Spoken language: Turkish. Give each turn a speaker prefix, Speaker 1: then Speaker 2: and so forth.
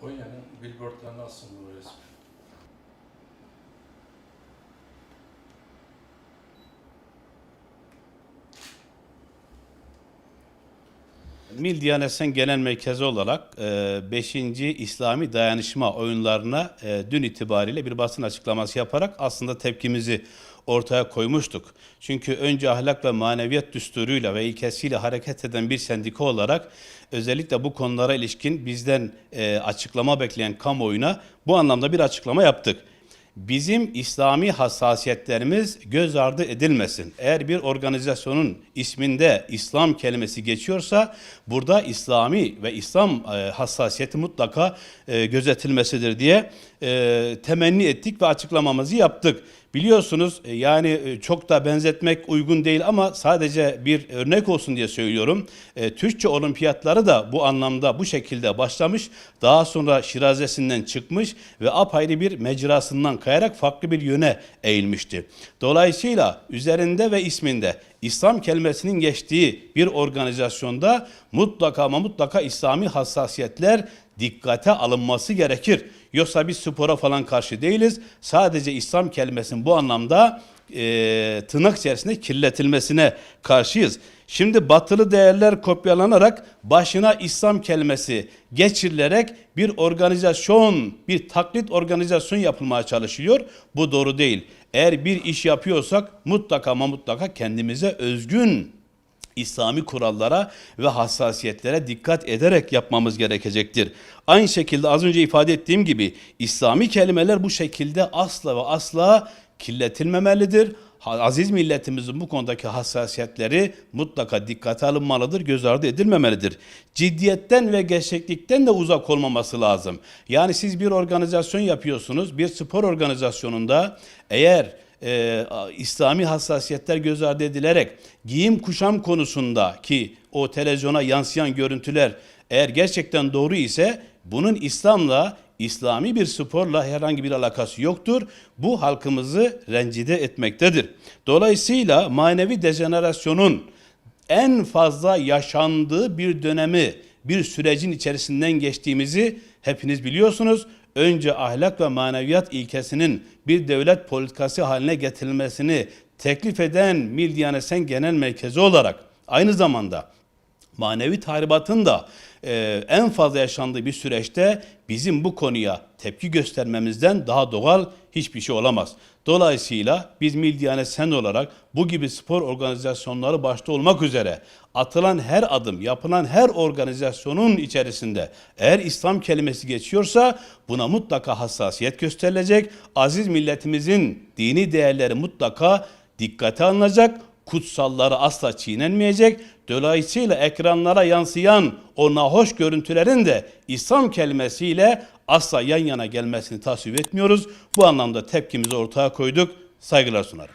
Speaker 1: Konya'nın billboardlarına asıldı bu resim.
Speaker 2: Mil Diyanet Sen Genel Merkezi olarak 5. İslami Dayanışma oyunlarına e, dün itibariyle bir basın açıklaması yaparak aslında tepkimizi ortaya koymuştuk. Çünkü önce ahlak ve maneviyat düsturuyla ve ilkesiyle hareket eden bir sendika olarak özellikle bu konulara ilişkin bizden e, açıklama bekleyen kamuoyuna bu anlamda bir açıklama yaptık bizim İslami hassasiyetlerimiz göz ardı edilmesin. Eğer bir organizasyonun isminde İslam kelimesi geçiyorsa burada İslami ve İslam e, hassasiyeti mutlaka e, gözetilmesidir diye e, temenni ettik ve açıklamamızı yaptık. Biliyorsunuz yani çok da benzetmek uygun değil ama sadece bir örnek olsun diye söylüyorum. Türkçe olimpiyatları da bu anlamda bu şekilde başlamış. Daha sonra şirazesinden çıkmış ve apayrı bir mecrasından kayarak farklı bir yöne eğilmişti. Dolayısıyla üzerinde ve isminde İslam kelimesinin geçtiği bir organizasyonda mutlaka ama mutlaka İslami hassasiyetler dikkate alınması gerekir. Yoksa biz spora falan karşı değiliz. Sadece İslam kelimesinin bu anlamda e, tırnak içerisinde kirletilmesine karşıyız. Şimdi batılı değerler kopyalanarak başına İslam kelimesi geçirilerek bir organizasyon, bir taklit organizasyon yapılmaya çalışılıyor. Bu doğru değil. Eğer bir iş yapıyorsak mutlaka ama mutlaka kendimize özgün İslami kurallara ve hassasiyetlere dikkat ederek yapmamız gerekecektir. Aynı şekilde az önce ifade ettiğim gibi İslami kelimeler bu şekilde asla ve asla kirletilmemelidir. Aziz milletimizin bu konudaki hassasiyetleri mutlaka dikkate alınmalıdır, göz ardı edilmemelidir. Ciddiyetten ve gerçeklikten de uzak olmaması lazım. Yani siz bir organizasyon yapıyorsunuz, bir spor organizasyonunda eğer e, İslami hassasiyetler göz ardı edilerek giyim kuşam konusunda ki o televizyona yansıyan görüntüler eğer gerçekten doğru ise bunun İslam'la İslami bir sporla herhangi bir alakası yoktur. Bu halkımızı rencide etmektedir. Dolayısıyla manevi dejenerasyonun en fazla yaşandığı bir dönemi, bir sürecin içerisinden geçtiğimizi hepiniz biliyorsunuz. Önce ahlak ve maneviyat ilkesinin bir devlet politikası haline getirilmesini teklif eden Mil Diyanet Genel Merkezi olarak aynı zamanda manevi tahribatın da e, en fazla yaşandığı bir süreçte bizim bu konuya tepki göstermemizden daha doğal hiçbir şey olamaz. Dolayısıyla biz Mil Diyanet Sen olarak bu gibi spor organizasyonları başta olmak üzere atılan her adım, yapılan her organizasyonun içerisinde eğer İslam kelimesi geçiyorsa buna mutlaka hassasiyet gösterilecek. Aziz milletimizin dini değerleri mutlaka dikkate alınacak kutsalları asla çiğnenmeyecek. Dolayısıyla ekranlara yansıyan o nahoş görüntülerin de İslam kelimesiyle asla yan yana gelmesini tasvip etmiyoruz. Bu anlamda tepkimizi ortaya koyduk. Saygılar sunarım.